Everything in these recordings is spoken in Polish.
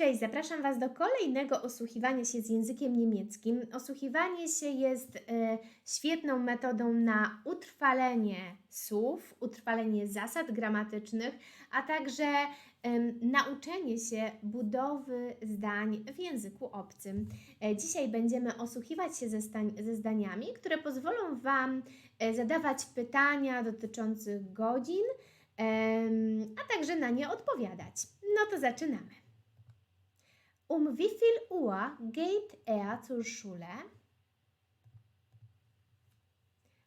Cześć, zapraszam Was do kolejnego osłuchiwania się z językiem niemieckim. Osłuchiwanie się jest e, świetną metodą na utrwalenie słów, utrwalenie zasad gramatycznych, a także em, nauczenie się budowy zdań w języku obcym. E, dzisiaj będziemy osłuchiwać się ze, ze zdaniami, które pozwolą Wam e, zadawać pytania dotyczące godzin, em, a także na nie odpowiadać. No to zaczynamy. Um wie viel Uhr geht er zur Schule?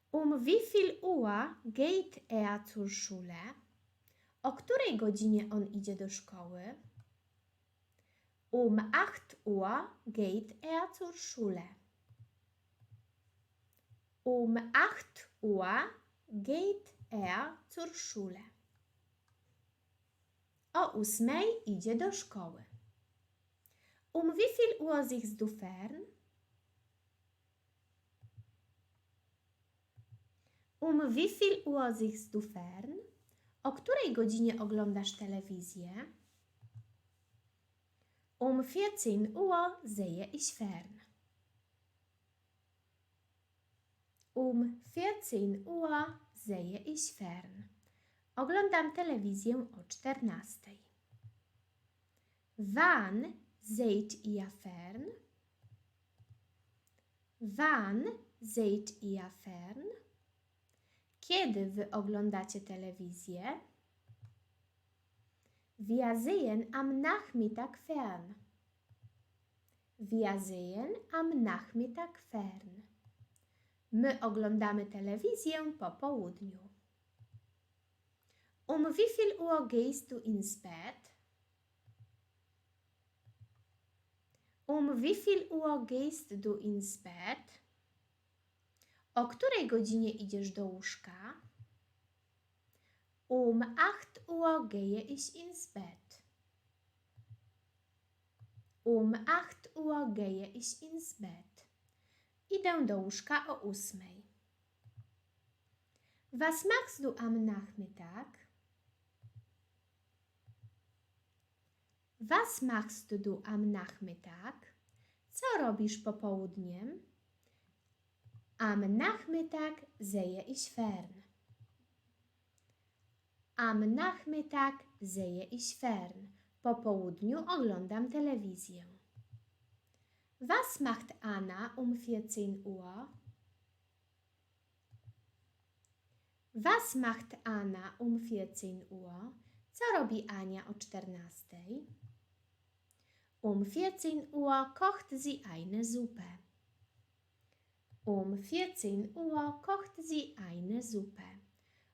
Um wie viel Uhr geht er zur Schule? O której godzinie on idzie do szkoły? Um 8 Uhr geht er zur Schule. Um 8 Uhr geht er zur Schule. O ósmej idzie do szkoły. Um wie viel Uhr sichst du fern? Um wie viel Uhr sichst du fern? O której godzinie oglądasz telewizję? Um 14 Uhr sehe ich fern. Um 14 Uhr sehe ich fern. Oglądam telewizję o 14. Wann seid ihr fern? Wann seid ihr fern? Kiedy wy oglądacie telewizję? Wir sehen am Nachmittag fern. Wir sehen am Nachmittag fern. My oglądamy telewizję po południu. Um wie viel Uhr gehst du ins Bett? Um wie viel Uhr gehst du ins Bett? O której godzinie idziesz do łóżka? Um 8 Uhr gehe ich ins Bett. Um 8 Uhr gehe ich ins Bett. Idę do łóżka o ósmej. Was machst du am Nachmittag? Was machst du am Nachmittag? Co robisz popołudniem? Am Nachmittag sehe ich fern. Am Nachmittag sehe ich fern. Po południu oglądam telewizję. Was macht Anna um 14 Uhr? Was macht Anna um 14 Uhr? Co robi Ania o 14? Um 14 Uhr kocht sie eine Suppe. Um 14 Uhr kocht sie eine Suppe.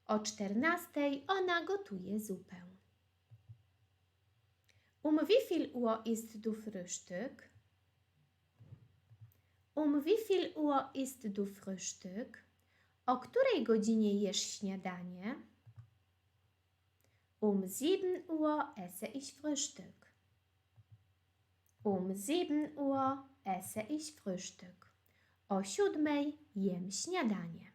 O 14 ona gotuje zupę. Um wie viel Uhr du Frühstück? Um wie viel Uhr du Frühstück? O której godzinie jesz śniadanie? Um 7 Uhr esse ich Frühstück. Um 7 Uhr esse ich Frühstück. O siódmej jem śniadanie.